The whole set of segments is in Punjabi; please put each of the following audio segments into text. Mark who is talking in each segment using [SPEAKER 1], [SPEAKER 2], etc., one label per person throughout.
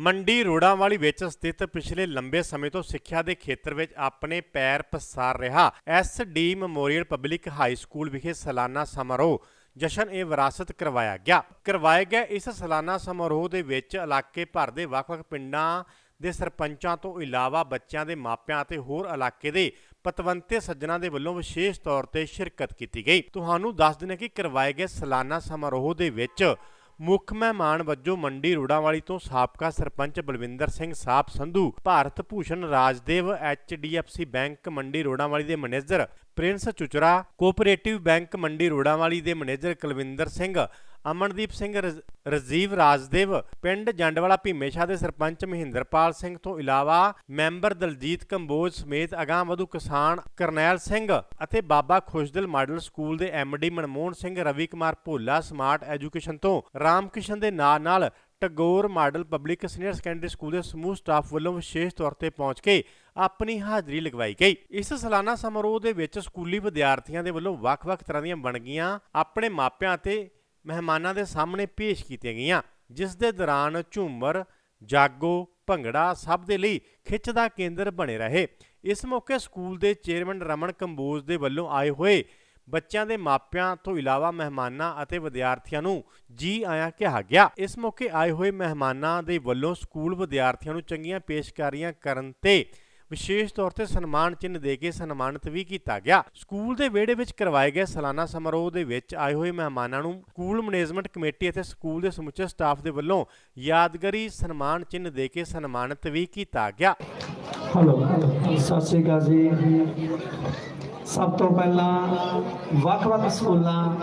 [SPEAKER 1] ਮੰਡੀ ਰੋੜਾਂਵਾਲੀ ਵਿੱਚ ਸਥਿਤ ਪਿਛਲੇ ਲੰਬੇ ਸਮੇਂ ਤੋਂ ਸਿੱਖਿਆ ਦੇ ਖੇਤਰ ਵਿੱਚ ਆਪਣੇ ਪੈਰ ਪਸਾਰ ਰਿਹਾ SD memorial public high school ਵਿਖੇ ਸਾਲਾਨਾ ਸਮਾਰੋਹ, ਜਸ਼ਨ ਏ ਵਿਰਾਸਤ ਕਰਵਾਇਆ ਗਿਆ। ਕਰਵਾਏ ਗਏ ਇਸ ਸਾਲਾਨਾ ਸਮਾਰੋਹ ਦੇ ਵਿੱਚ ਇਲਾਕੇ ਭਰ ਦੇ ਵੱਖ-ਵੱਖ ਪਿੰਡਾਂ ਦੇ ਸਰਪੰਚਾਂ ਤੋਂ ਇਲਾਵਾ ਬੱਚਿਆਂ ਦੇ ਮਾਪਿਆਂ ਅਤੇ ਹੋਰ ਇਲਾਕੇ ਦੇ ਪਤਵੰਤੇ ਸੱਜਣਾ ਦੇ ਵੱਲੋਂ ਵਿਸ਼ੇਸ਼ ਤੌਰ ਤੇ ਸ਼ਿਰਕਤ ਕੀਤੀ ਗਈ। ਤੁਹਾਨੂੰ ਦੱਸ ਦਿੰਦੇ ਕਿ ਕਰਵਾਏ ਗਏ ਸਾਲਾਨਾ ਸਮਾਰੋਹ ਦੇ ਵਿੱਚ ਮੁੱਖ ਮਹਿਮਾਨ ਵਜੋਂ ਮੰਡੀ ਰੋੜਾਵਾਲੀ ਤੋਂ ਸਾਬਕਾ ਸਰਪੰਚ ਬਲਵਿੰਦਰ ਸਿੰਘ ਸਾਪ ਸੰਧੂ, ਭਾਰਤ ਭੂਸ਼ਣ ਰਾਜਦੇਵ, ਐਚਡੀਐਫਸੀ ਬੈਂਕ ਮੰਡੀ ਰੋੜਾਵਾਲੀ ਦੇ manager Prince Chuchra, cooperative bank Mandi Rorawali ਦੇ ਮੈਨੇਜਰ ਕੁਲਵਿੰਦਰ ਸਿੰਘ ਅਮਨਦੀਪ ਸਿੰਘ ਰਜ਼- ਰਜੀਵ ਰਾਜਦੇਵ, ਪਿੰਡ ਜੰਡਵਾਲਾ ਭੀਮੇਸ਼ਾ ਦੇ ਸਰਪੰਚ ਮਹਿੰਦਰਪਾਲ ਸਿੰਘ ਤੋਂ ਇਲਾਵਾ ਮੈਂਬਰ ਦਲਜੀਤ ਕੰਬੋਜ ਸਮੇਤ ਅਗਾਂਹ ਵਧੂ ਕਿਸਾਨ ਕਰਨੈਲ ਸਿੰਘ ਅਤੇ ਬਾਬਾ ਖੁਸ਼ਦਿਲ ਮਾਡਲ ਸਕੂਲ ਦੇ MD Manmohan Singh, Ravi Kumar Bhola smart education ਤੋਂ ਰਾਮਕਿਸ਼ਨ ਦੇ ਨਾਲ ਨਾਲ Tagore model public senior secondary school ਦੇ ਸਮੂਹ ਸਟਾਫ ਵੱਲੋਂ ਵਿਸ਼ੇਸ਼ ਤੌਰ ਤੇ ਪਹੁੰਚ ਕੇ ਆਪਣੀ ਹਾਜ਼ਰੀ ਲਗਵਾਈ ਗਈ। ਇਸ ਸਾਲਾਨਾ ਸਮਾਰੋਹ ਦੇ ਵਿੱਚ ਸਕੂਲੀ ਵਿਦਿਆਰਥੀਆਂ ਦੇ ਵੱਲੋਂ ਵੱਖ-ਵੱਖ ਤਰ੍ਹਾਂ ਦੀਆਂ ਵੰਨਗੀਆਂ ਆਪਣੇ ਮਾਪਿਆਂ ਅਤੇ ਮਹਿਮਾਨਾਂ ਦੇ ਸਾਹਮਣੇ ਪੇਸ਼ ਕੀਤੀਆਂ ਗਈਆਂ, ਜਿਸ ਦੇ ਦੌਰਾਨ ਝੂਮਰ, ਜਾਗੋ, ਭੰਗੜਾ ਸਭ ਦੇ ਲਈ ਖਿੱਚ ਦਾ ਕੇਂਦਰ ਬਣੇ ਰਹੇ। ਇਸ ਮੌਕੇ ਸਕੂਲ ਦੇ ਚੇਅਰਮੈਨ ਰਮਨ ਕੰਬੋਜ ਦੇ ਵੱਲੋਂ ਆਏ ਹੋਏ ਬੱਚਿਆਂ ਦੇ ਮਾਪਿਆਂ ਤੋਂ ਇਲਾਵਾ ਮਹਿਮਾਨਾਂ ਅਤੇ ਵਿਦਿਆਰਥੀਆਂ ਨੂੰ ਜੀ ਆਇਆਂ ਕਿਹਾ ਗਿਆ। ਇਸ ਮੌਕੇ ਆਏ ਹੋਏ ਮਹਿਮਾਨਾਂ ਦੇ ਵੱਲੋਂ ਸਕੂਲ ਵਿਦਿਆਰਥੀਆਂ ਨੂੰ ਚੰਗੀਆਂ ਪੇਸ਼ਕਾਰੀਆਂ ਕਰਨ ਤੇ ਵਿਸ਼ੇਸ਼ ਤੌਰ ਤੇ ਸਨਮਾਨ ਚਿੰਨ੍ਹ ਦੇ ਕੇ ਸਨਮਾਨਿਤ ਵੀ ਕੀਤਾ ਗਿਆ। ਸਕੂਲ ਦੇ ਵਿਹੜੇ ਵਿੱਚ ਕਰਵਾਏ ਗਏ ਸਾਲਾਨਾ ਸਮਾਰੋਹ ਦੇ ਵਿੱਚ ਆਏ ਹੋਏ ਮਹਿਮਾਨਾਂ ਨੂੰ ਸਕੂਲ ਮੈਨੇਜਮੈਂਟ ਕਮੇਟੀ ਅਤੇ ਸਕੂਲ ਦੇ ਸਮੁੱਚੇ ਸਟਾਫ ਦੇ ਵੱਲੋਂ ਯਾਦਗਾਰੀ ਸਨਮਾਨ ਚਿੰਨ੍ਹ ਦੇ ਕੇ ਸਨਮਾਨਿਤ ਵੀ ਕੀਤਾ ਗਿਆ।
[SPEAKER 2] ਹਲੋ ਸਤਿ ਸ਼੍ਰੀ ਅਕਾਲ ਜੀ। ਸਭ ਤੋਂ ਪਹਿਲਾਂ ਵੱਖ-ਵੱਖ ਸਕੂਲਾਂ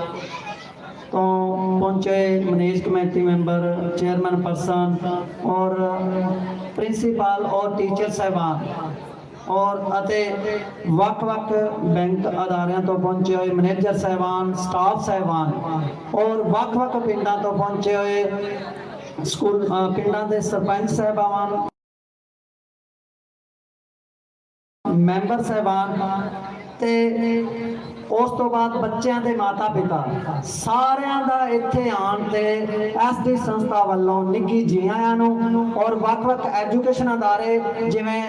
[SPEAKER 2] ਤੋਂ ਪਹੁੰਚੇ manage committee member, chairman person ਔਰ ਪ੍ਰਿੰਸੀਪਲ ਔਰ ਟੀਚਰ ਸਹਿਬਾਨ ਔਰ ਅਤੇ ਵੱਖ-ਵੱਖ ਬੈਂਕ ਅਦਾਰਿਆਂ ਤੋਂ ਪਹੁੰਚੇ ਹੋਏ ਮੈਨੇਜਰ ਸਹਿਬਾਨ, ਸਟਾਫ ਸਹਿਬਾਨ ਔਰ ਵੱਖ-ਵੱਖ ਪਿੰਡਾਂ ਤੋਂ ਪਹੁੰਚੇ ਹੋਏ ਸਕੂਲ ਪਿੰਡਾਂ ਦੇ ਸਰਪੰਚ ਸਹਿਬਾਨ, ਮੈਂਬਰ ਸਾਹਿਬਾਨ ਤੇ ਉਸ ਤੋਂ ਬਾਅਦ ਬੱਚਿਆਂ ਦੇ ਮਾਤਾ ਪਿਤਾ ਸਾਰਿਆਂ ਦਾ ਇੱਥੇ ਆਉਣ ਤੇ ਐਸਡੀ ਸੰਸਥਾ ਵੱਲੋਂ ਨਿੱਘੀ ਜੀ ਆਇਆਂ ਨੂੰ ਔਰ ਵੱਖ-ਵੱਖ ਐਜੂਕੇਸ਼ਨ ਅਦਾਰੇ ਜਿਵੇਂ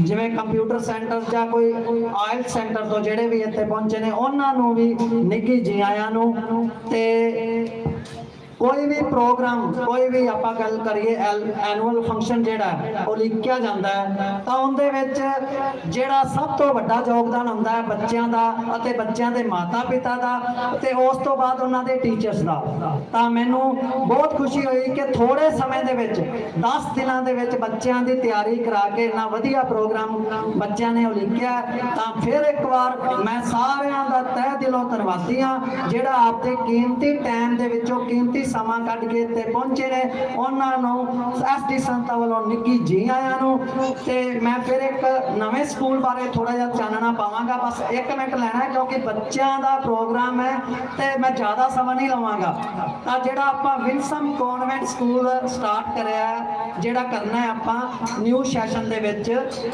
[SPEAKER 2] ਜਿਵੇਂ ਕੰਪਿਊਟਰ ਸੈਂਟਰ ਜਾਂ ਕੋਈ ਆਇਲ ਸੈਂਟਰ ਤੋਂ ਜਿਹੜੇ ਵੀ ਇੱਥੇ ਪਹੁੰਚੇ ਨੇ, ਉਹਨਾਂ ਨੂੰ ਵੀ ਨਿੱਘੀ ਜੀ ਆਇਆਂ ਨੂੰ ਤੇ ਕੋਈ ਵੀ ਪ੍ਰੋਗਰਾਮ ਕੋਈ ਵੀ ਆਪਾਂ ਗੱਲ ਕਰੀਏ ਐਨੂਅਲ ਫੰਕਸ਼ਨ ਜਿਹੜਾ ਹੈ, ਉਹ ਲਿਖਿਆ ਜਾਂਦਾ ਹੈ। ਤਾਂ ਉਹਦੇ ਵਿੱਚ ਜਿਹੜਾ ਸਭ ਤੋਂ ਵੱਡਾ ਯੋਗਦਾਨ ਹੁੰਦਾ ਹੈ ਬੱਚਿਆਂ ਦਾ ਅਤੇ ਬੱਚਿਆਂ ਦੇ ਮਾਤਾ-ਪਿਤਾ ਦਾ ਤੇ ਉਸ ਤੋਂ ਬਾਅਦ ਉਹਨਾਂ ਦੇ ਟੀਚਰਸ ਦਾ। ਤਾਂ ਮੈਨੂੰ ਬਹੁਤ ਖੁਸ਼ੀ ਹੋਈ ਕਿ ਥੋੜੇ ਸਮੇਂ ਦੇ ਵਿੱਚ 10 ਦਿਨਾਂ ਦੇ ਵਿੱਚ ਬੱਚਿਆਂ ਦੀ ਤਿਆਰੀ ਕਰਾ ਕੇ ਇੰਨਾ ਵਧੀਆ ਪ੍ਰੋਗਰਾਮ ਬੱਚਿਆਂ ਨੇ ਉਲੀਕਿਆ ਤਾਂ ਫਿਰ ਇੱਕ ਵਾਰ ਮੈਂ ਸਾਰਿਆਂ ਦਾ ਤਹਿ ਦਿਲੋਂ ਧੰਨਵਾਦੀ ਹਾਂ ਜਿਹੜਾ ਆਪਦੇ ਕੀਮਤੀ ਟਾਈਮ ਦੇ ਵਿੱਚੋਂ ਕੀਮਤੀ ਸਮਾਂ ਕੱਢ ਕੇ ਇੱਥੇ ਪਹੁੰਚੇ ਨੇ। ਉਹਨਾਂ ਨੂੰ ਐਸਡੀ ਸੰਸਥਾ ਵੱਲੋਂ ਨਿੱਕੀ ਜੀ ਆਇਆਂ ਨੂੰ ਤੇ ਮੈਂ ਫਿਰ ਇੱਕ ਨਵੇਂ ਸਕੂਲ ਬਾਰੇ ਥੋੜਾ ਜਿਹਾ ਚਾਨਣਾ ਪਾਵਾਂਗਾ। ਬਸ 1 ਮਿੰਟ ਲੈਣਾ ਕਿਉਂਕਿ ਬੱਚਿਆਂ ਦਾ ਪ੍ਰੋਗਰਾਮ ਹੈ ਤੇ ਮੈਂ ਜ਼ਿਆਦਾ ਸਮਾਂ ਨਹੀਂ ਲਵਾਂਗਾ। ਤਾਂ ਜਿਹੜਾ ਆਪਾਂ ਵਿਲਸਮ ਕਨਵੈਂਟ ਸਕੂਲ ਸਟਾਰਟ ਕਰਿਆ, ਜਿਹੜਾ ਕਰਨਾ ਹੈ ਆਪਾਂ ਨਿਊ ਸੈਸ਼ਨ ਦੇ ਵਿੱਚ,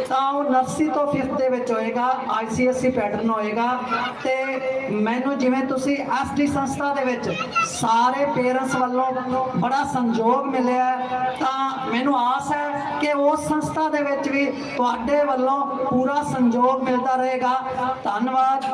[SPEAKER 2] ਤਾਂ ਉਹ ਨਰਸਰੀ ਤੋਂ 5th ਦੇ ਵਿੱਚ ਹੋਏਗਾ ICSE ਪੈਟਰਨ ਹੋਏਗਾ। ਤੇ ਮੈਨੂੰ ਜਿਵੇਂ ਤੁਸੀਂ ਐਸਡੀ ਸੰਸਥਾ ਦੇ ਵਿੱਚ ਸਾਰੇ ਪੇਰੈਂਟ ਪੇਰੈਂਟਸ ਵੱਲੋਂ ਬੜਾ ਸੰਯੋਗ ਮਿਲਿਆ ਤਾਂ ਮੈਨੂੰ ਆਸ ਹੈ ਕਿ ਉਸ ਸੰਸਥਾ ਦੇ ਵਿੱਚ ਵੀ ਤੁਹਾਡੇ ਵੱਲੋਂ ਪੂਰਾ ਸੰਯੋਗ ਮਿਲਦਾ ਰਹੇਗਾ। ਧੰਨਵਾਦ।